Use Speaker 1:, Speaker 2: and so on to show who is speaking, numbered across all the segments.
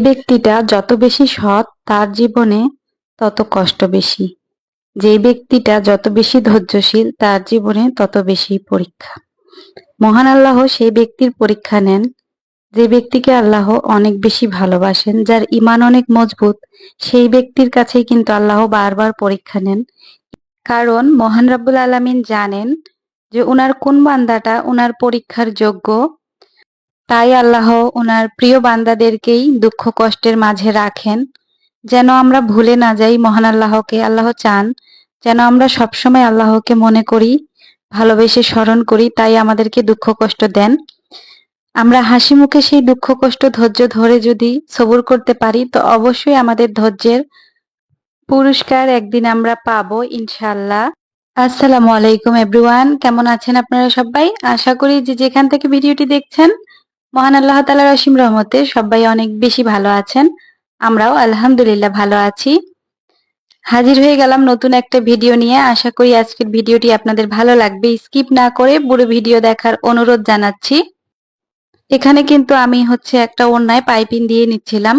Speaker 1: ব্যক্তিটা যত বেশি সৎ, তার জীবনে তত কষ্ট বেশি। যে ব্যক্তিটা যত বেশি ধৈর্যশীল, তার জীবনে তত বেশি পরীক্ষা। মহান আল্লাহ সেই ব্যক্তির পরীক্ষা নেন। যে ব্যক্তিকে আল্লাহ অনেক বেশি ভালোবাসেন, যার ইমান অনেক মজবুত, সেই ব্যক্তির কাছেই কিন্তু আল্লাহ বারবার পরীক্ষা নেন। কারণ মহান রাব্বুল আলামিন জানেন যে উনার কোন বান্দাটা উনার পরীক্ষার যোগ্য তাই আল্লাহ ওনার প্রিয় বান্দাদেরকেই দুঃখ কষ্টের মাঝে রাখেন। যেন আমরা ভুলে না যাই মহান আল্লাহকে, আল্লাহ চান যেন আমরা সবসময় আল্লাহকে মনে করি, ভালোবেসে স্মরণ করি, তাই আমাদেরকে দুঃখ কষ্ট দেন। আমরা হাসি মুখে সেই দুঃখ কষ্ট, ধৈর্য ধরে যদি সবুর করতে পারি, তো অবশ্যই আমাদের ধৈর্যের পুরস্কার একদিন আমরা পাবো ইনশাল্লাহ আসসালামু আলাইকুম এভরিওয়ান, কেমন আছেন আপনারা সবাই? আশা করি যে যেখান থেকে ভিডিওটি দেখছেন মহান আল্লাহ তালার অসীম রহমতে সবাই অনেক বেশি ভালো আছেন। আমরাও আলহামদুলিল্লাহ ভালো আছি। হাজির হয়ে গেলাম নতুন একটা ভিডিও নিয়ে। আশা করি আজকের ভিডিওটি আপনাদের ভালো লাগবে। স্কিপ না করে পুরো ভিডিও দেখার অনুরোধ জানাচ্ছি। এখানে কিন্তু আমি হচ্ছে একটা অন্যায় পাইপিং দিয়ে নিচ্ছিলাম।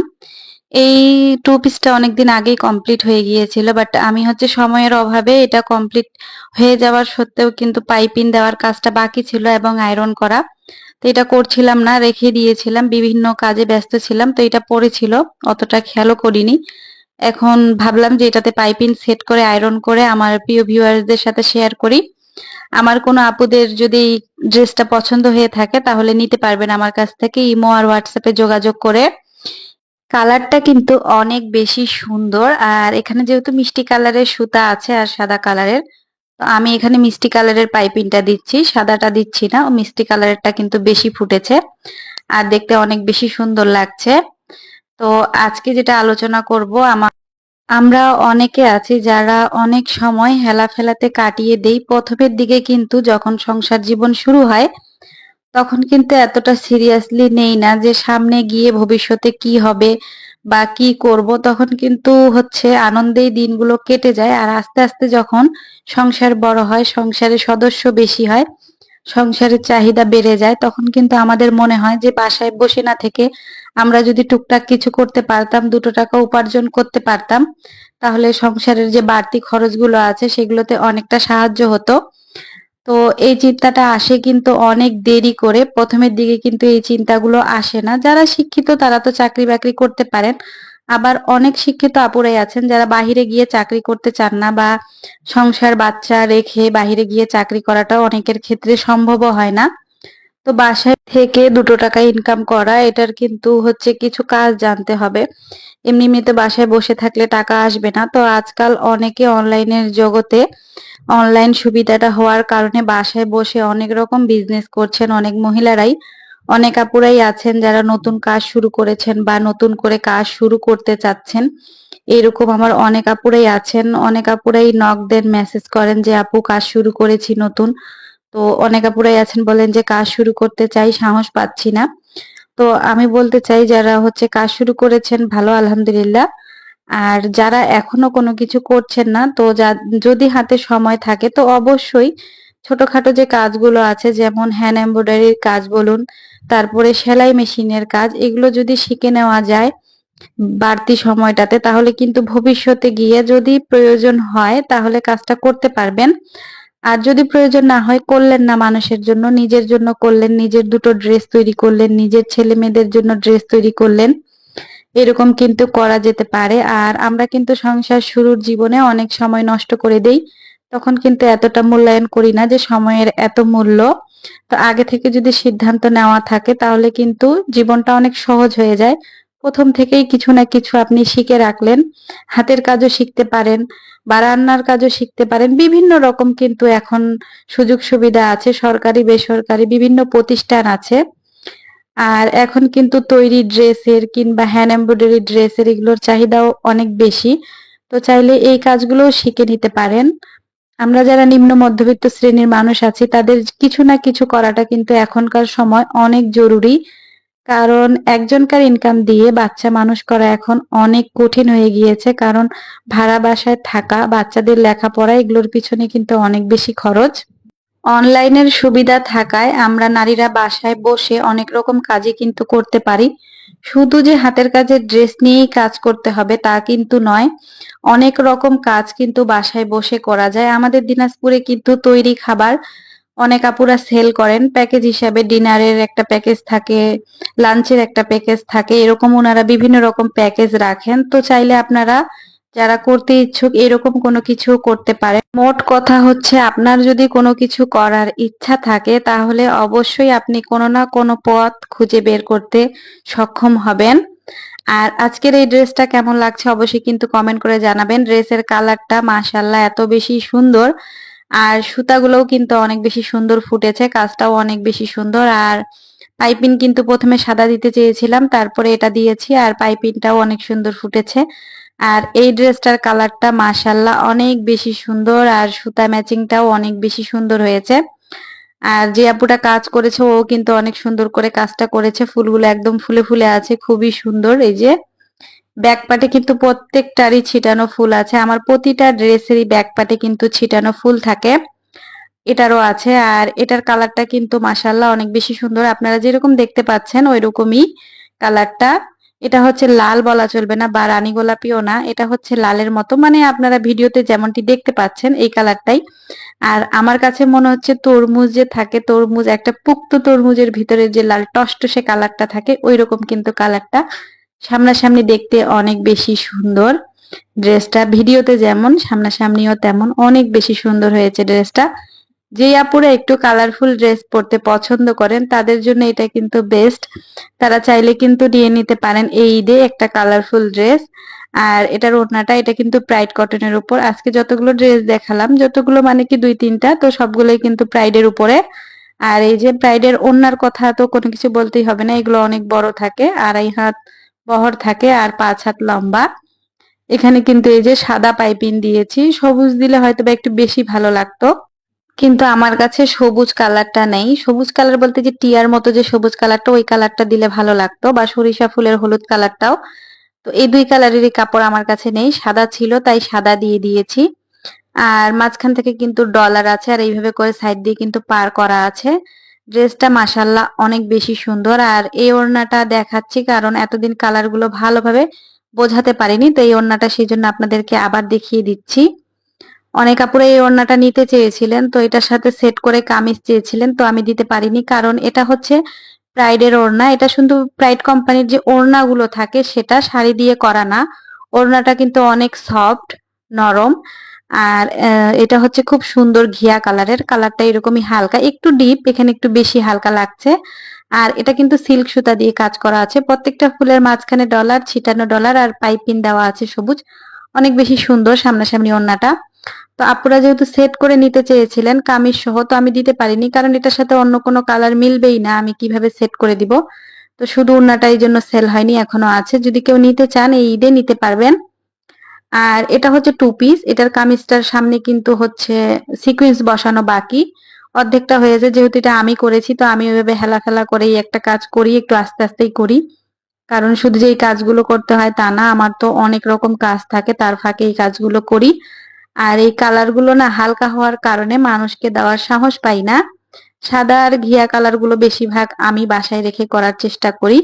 Speaker 1: এই টু পিসটা অনেকদিন আগেই কমপ্লিট হয়ে গিয়েছিল, বাট আমি হচ্ছে সময়ের অভাবে এটা কমপ্লিট হয়ে যাওয়ার সত্ত্বেও কিন্তু পাইপিং দেওয়ার কাজটা বাকি ছিল এবং আয়রন করা। তো এটা করছিলাম না, রেখে দিয়েছিলাম, বিভিন্ন কাজে ব্যস্ত ছিলাম, তো এটা পড়েছিল, অতটা খেয়ালও করিনি। এখন ভাবলাম যে এটাতে পাইপিং সেট করে, আয়রন করে আমার প্রিয় ভিউয়ারদের সাথে শেয়ার করি। আমার কোনো আপুদের যদি ড্রেসটা পছন্দ হয়ে থাকে, তাহলে নিতে পারবেন আমার কাছ থেকে ইমো আর হোয়াটসঅ্যাপে যোগাযোগ করে। কালারটা কিন্তু অনেক বেশি সুন্দর, আর এখানে যেহেতু মিষ্টি কালারের সুতা আছে আর সাদা কালারের তো আমি এখানে মিষ্টি কালারের পাইপিংটা দিচ্ছি, সাদাটা দিচ্ছি না, ও মিষ্টি কালারেরটা কিন্তু বেশি ফুটেছে আর দেখতে অনেক বেশি সুন্দর লাগছে। তো আজকে যেটা আলোচনা করব আমার আমরা অনেকে আছি যারা অনেক সময় হেলা ফেলাতে কাটিয়ে দেই, প্রথমের দিকে কিন্তু যখন সংসার জীবন শুরু হয়, তখন কিন্তু এতটা সিরিয়াসলি নেই না যে সামনে গিয়ে ভবিষ্যতে কি হবে বা কি করব তখন কিন্তু হচ্ছে আনন্দেই দিনগুলো কেটে যায়। আর আস্তে আস্তে যখন সংসার বড় হয় সংসারের সদস্য বেশি হয় সংসারের চাহিদা বেড়ে যায়, তখন কিন্তু আমাদের মনে হয় যে বাসায় বসে না থেকে আমরা যদি টুকটাক কিছু করতে পারতাম, দুটো টাকা উপার্জন করতে পারতাম, তাহলে সংসারের যে বাড়তি খরচগুলো আছে, সেগুলোতে অনেকটা সাহায্য হতো। তো এই চিন্তাটা আসে কিন্তু অনেক দেরি করে। প্রথমের দিকে কিন্তু এই চিন্তাগুলো আসে না। যারা শিক্ষিত, তারা তো চাকরি বাকরি করতে পারেন। আবার অনেক শিক্ষিত আপুরাই আছেন যারা বাহিরে গিয়ে চাকরি করতে চান না বা সংসার বাচ্চা রেখে বাহিরে গিয়ে চাকরি করাটা অনেকের ক্ষেত্রে সম্ভব হয় না। তো বাসায় থেকে দুটো টাকা ইনকাম করা, এটার কিন্তু হচ্ছে কিছু কাজ জানতে হবে। এমনি এমনিতে বাসায় বসে থাকলে টাকা আসবে না। তো আজকাল অনেকে অনলাইনের জগতে অনলাইন সুবিধাটা হওয়ার কারণে বাসায় বসে অনেক রকম বিজনেস করছেন অনেক মহিলারাই। অনেক আপুরাই আছেন যারা নতুন কাজ শুরু করেছেন বা নতুন করে কাজ শুরু করতে চাচ্ছেন। এরকম আমার অনেক আপুরাই আছেন। অনেক আপুরাই নক দেন মেসেজ করেন যে, আপু, কাজ শুরু করেছি নতুন। তো অনেক আপুরাই আছেন বলেন যে কাজ শুরু করতে চাই, সাহস পাচ্ছি না। তো আমি বলতে চাই যারা হচ্ছে কাজ শুরু করেছেন, ভালো, আলহামদুলিল্লাহ। আর যারা এখনও কোনো কিছু করছেন না, তো যদি হাতে সময় থাকে, তো অবশ্যই ছোটখাটো যে কাজগুলো আছে, যেমন হ্যান্ড এমব্রয়ডারির কাজ বলুন, তারপরে সেলাই মেশিনের কাজ, এগুলো যদি শিখে নেওয়া যায় বাড়তি সময়টাতে, তাহলে কিন্তু ভবিষ্যতে গিয়ে যদি প্রয়োজন হয়, তাহলে কাজটা করতে পারবেন। আর যদি প্রয়োজন না হয়, করলেন না মানুষের জন্য, নিজের জন্য করলেন, নিজের দুটো ড্রেস তৈরি করলেন, নিজের ছেলে মেয়েদের জন্য ড্রেস তৈরি করলেন, এরকম কিন্তু করা যেতে পারে। আর আমরা কিন্তু সংসার শুরুর জীবনে অনেক সময় নষ্ট করে দেই, তখন কিন্তু এতটা মূল্যায়ন করি না যে সময়ের এত মূল্য। তো আগে থেকে যদি সিদ্ধান্ত নেওয়া থাকে, তাহলে কিন্তু জীবনটা অনেক সহজ হয়ে যায়। প্রথম থেকেই কিছু না কিছু আপনি শিখে রাখলেন, হাতের কাজও শিখতে পারেন, বা রান্নার কাজও শিখতে পারেন, বিভিন্ন রকম কিন্তু এখন সুযোগ সুবিধা আছে, সরকারি, বেসরকারি বিভিন্ন প্রতিষ্ঠান আছে। আর এখন কিন্তু তৈরি ড্রেসের কিংবা হ্যান্ড এমব্রয়ডারি ড্রেসের এগুলোর চাহিদাও অনেক বেশি। তো চাইলে এই কাজগুলোও শিখে নিতে পারেন। আমরা যারা নিম্ন মধ্যবিত্ত শ্রেণির মানুষ আছি, তাদের কিছু না কিছু করাটা কিন্তু এখনকার সময় অনেক জরুরি। কারণ একজনকার ইনকাম দিয়ে বাচ্চা মানুষ করা এখন অনেক কঠিন হয়ে গিয়েছে। কারণ ভাড়া বাসায় থাকা, বাচ্চাদের লেখাপড়া, এগুলোর পিছনে কিন্তু অনেক বেশি খরচ। অনলাইনের সুবিধা থাকায় আমরা নারীরা বাসায় বসে অনেক রকম কাজই কিন্তু করতে পারি। শুধু যে হাতের কাজের ড্রেস নিয়েই কাজ করতে হবে তা কিন্তু নয়, অনেক রকম কাজ কিন্তু বাসায় বসে করা যায়। আমাদের দিনাজপুরে কিন্তু তৈরি খাবার অনেক আপুরা সেল করেন প্যাকেজ হিসাবে ডিনারের একটা প্যাকেজ থাকে লাঞ্চের একটা প্যাকেজ থাকে, এরকম ওনারা বিভিন্ন রকম প্যাকেজ রাখেন। তো চাইলে আপনারা যারা করতে ইচ্ছুক এরকম কোনো কিছু করতে পারে মোট কথা হচ্ছে আপনার যদি কোনো কিছু করার ইচ্ছা থাকে, তাহলে অবশ্যই আপনি কোনো না কোনো পথ খুঁজে বের করতে সক্ষম হবেন। আর আজকের এই ড্রেসটা কেমন লাগছে অবশ্যই কিন্তু কমেন্ট করে জানাবেন। ড্রেসের কালারটা মাশাল্লাহ এত বেশি সুন্দর। আর সুতাগুলোও কিন্তু অনেক বেশি সুন্দর ফুটেছে, কাজটাও অনেক বেশি সুন্দর। আর পাইপিন কিন্তু প্রথমে সাদা দিতে চেয়েছিলাম, তারপরে এটা দিয়েছি আর পাইপিনটাও অনেক সুন্দর ফুটেছে। আর এই ড্রেসটার কালারটা মাশাল্লাহ অনেক বেশি সুন্দর আর সুতা ম্যাচিংটাও অনেক বেশি সুন্দর হয়েছে। আর যে আপুটা কাজ করেছে, ও কিন্তু অনেক সুন্দর করে কাজটা করেছে, ফুলগুলো একদম ফুলে ফুলে আছে, খুবই সুন্দর এই যে। ব্যাক পাটে কিন্তু প্রত্যেকটারই ছিটানো ফুল আছে। আমার প্রতিটা ড্রেসেরই ব্যাক পাটে কিন্তু ছিটানো ফুল থাকে। এটারও আছে আর এটার কালারটা কিন্তু মাসাল্লাহ অনেক বেশি সুন্দর। আপনারা যেরকম দেখতে পাচ্ছেন ওই রকমই কালারটা। এটা হচ্ছে লাল বলা চলবে না বা রানী গোলাপিও না, এটা হচ্ছে লালের মতো। মানে আপনারা ভিডিওতে যেমনটি দেখতে পাচ্ছেন এই কালারটাই। আর আমার কাছে মনে হচ্ছে তরমুজ যে থাকে, তরমুজ একটা পুক্ত তরমুজের ভিতরে যে লাল টসটসে কালারটা থাকে ওই রকম কিন্তু কালারটা। সামনাসামনি দেখতে অনেক বেশি সুন্দর ড্রেসটা। ভিডিওতে যেমন, সামনাসামনিও তেমন অনেক বেশি সুন্দর হয়েছে ড্রেসটা। যে আপুরা একটু কালারফুল ড্রেস পরতে পছন্দ করেন, তাদের জন্য এটা কিন্তু বেস্ট তারা চাইলে কিন্তু নিয়ে নিতে পারেন এই ঈদে একটা কালারফুল ড্রেস আর এটার ওড়নাটা, এটা কিন্তু প্রাইড কটনের উপর। আজকে যতগুলো ড্রেস দেখালাম, যতগুলো মানে কি দুই, তিনটা, তো সবগুলোই কিন্তু প্রাইডের উপরে। আর এই যে প্রাইডের ওড়নার কথা তো কোনো কিছু বলতেই হবে না, এগুলো অনেক বড় থাকে, আড়াই হাত বহর থাকে আর পাঁচ হাত লম্বা। এখানে কিন্তু এই যে সাদা পাইপিং দিয়েছি, সবুজ দিলে হয়তো বা একটু বেশি ভালো লাগতো। কিন্তু আমার কাছে সবুজ কালারটা নেই। সবুজ কালার বলতে যে টিয়ার মতো যে সবুজ কালারটা, ওই কালারটা দিলে ভালো লাগতো। বা সরিষা ফুলের হলুদ কালারটাও। তো এই দুই কালারেরই কাপড় আমার কাছে নেই। সাদা ছিল, তাই সাদা দিয়ে দিয়েছি। আর মাঝখান থেকে কিন্তু ডলার আছে, আর এইভাবে করে সাইড দিয়ে কিন্তু পার করা আছে। ড্রেসটা মাসাল্লাহ অনেক বেশি সুন্দর। আর এই ওড়নাটা দেখাচ্ছি কারণ এতদিন কালারগুলো ভালোভাবে বোঝাতে পারিনি, তো এই ওড়নাটা সেই জন্য আপনাদেরকে আবার দেখিয়ে দিচ্ছি। অনেক আপুরা এই ওড়নাটা নিতে চেয়েছিলেন, তো এটার সাথে সেট করে কামিজ চেয়েছিলেন, তো আমি দিতে পারিনি কারণ এটা হচ্ছে প্রাইডের ওড়না। এটা শুধু প্রাইড কোম্পানির যে ওড়নাগুলো থাকে সেটা শাড়ি দিয়ে করা না, ওড়নাটা কিন্তু অনেক সফট নরম। আর এটা হচ্ছে খুব সুন্দর ঘিয়া কালারের। কালারটা এরকমই হালকা, একটু ডিপ এখানে একটু বেশি হালকা লাগছে। আর এটা কিন্তু সিল্ক সুতা দিয়ে কাজ করা আছে। প্রত্যেকটা ফুলের মাঝখানে ডলার ছিটানো ডলার আর পাইপিন দেওয়া আছে সবুজ। অনেক বেশি সুন্দর সামনাসামনি ওড়নাটা। তো আপুরা যেহেতু সেট করে নিতে চেয়েছিলেন কামিজ সহ, তো আমি দিতে পারিনি। কারণ এটার সাথে অন্য কোনো কালার মিলবেই না। আমি কীভাবে সেট করে দিব? তো শুধু ওড়নাটা এই জন্য সেল হয়নি, এখনও আছে। যদি কেউ নিতে চান, এই ঈদে নিতে পারবেন। আর এটা হচ্ছে টু পিস এটার কামিজটার সামনে কিন্তু হচ্ছে সিকুয়েন্স বসানো বাকি। অর্ধেকটা হয়েছে যেহেতু এটা আমি করেছি, তো আমি ওইভাবে হেলা ফেলা করেই একটা কাজ করি, একটু আস্তে আস্তেই করি। কারণ শুধু যে এই কাজগুলো করতে হয় তা না, আমার তো অনেক রকম কাজ থাকে, তার ফাঁকে এই কাজগুলো করি। আর এই কালারগুলো না হালকা হওয়ার কারণে মানুষকে দেওয়ার সাহস পাই না। সাদা আর ঘিয়া কালারগুলো বেশিরভাগ আমি বাসায় রেখে করার চেষ্টা করি।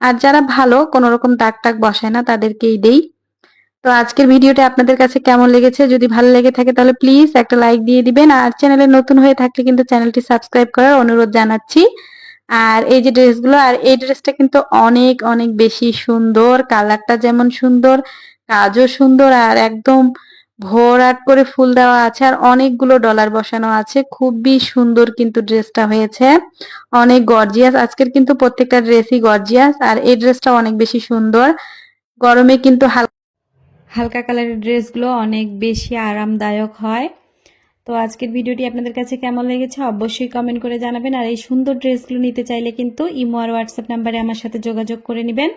Speaker 1: আর যারা ভালো কোনো রকম দাগ টাক বসায় না, তাদেরকেই দেই। তো আজকের ভিডিওটা আপনাদের কাছে কেমন লেগেছে? যদি ভালো লেগে থাকে তাহলে প্লিজ একটা লাইক দিয়ে দিবেন। আর চ্যানেলে নতুন হয়ে থাকলে কিন্তু চ্যানেলটি সাবস্ক্রাইব করার অনুরোধ জানাচ্ছি। আর এই যে ড্রেসগুলো আর এই ড্রেসটা কিন্তু অনেক অনেক বেশি সুন্দর। কালারটা যেমন সুন্দর, কাজও সুন্দর, আর একদম ভোর ভরাট করে ফুল দেওয়া আছে। আর অনেকগুলো ডলার বসানো আছে। খুবই সুন্দর কিন্তু ড্রেসটা হয়েছে। অনেক গর্জিয়াস আজকের কিন্তু প্রত্যেকটা ড্রেসই গর্জিয়াস আর এই ড্রেসটা অনেক বেশি সুন্দর। গরমে কিন্তু হালকা হালকা কালারের ড্রেসগুলো অনেক বেশি আরামদায়ক হয়। তো আজকের ভিডিওটি আপনাদের কাছে কেমন লেগেছে অবশ্যই কমেন্ট করে জানাবেন। আর এই সুন্দর ড্রেসগুলো নিতে চাইলে কিন্তু ইমো আর হোয়াটসঅ্যাপ নাম্বারে আমার সাথে যোগাযোগ করে নেবেন।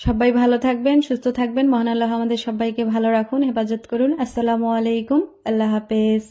Speaker 1: সবাই ভালো থাকবেন, সুস্থ থাকবেন। মহান আল্লাহ আমাদের সবাইকে ভালো রাখুন, হেফাজত করুন। আসসালামু আলাইকুম। আল্লাহ হাফেজ।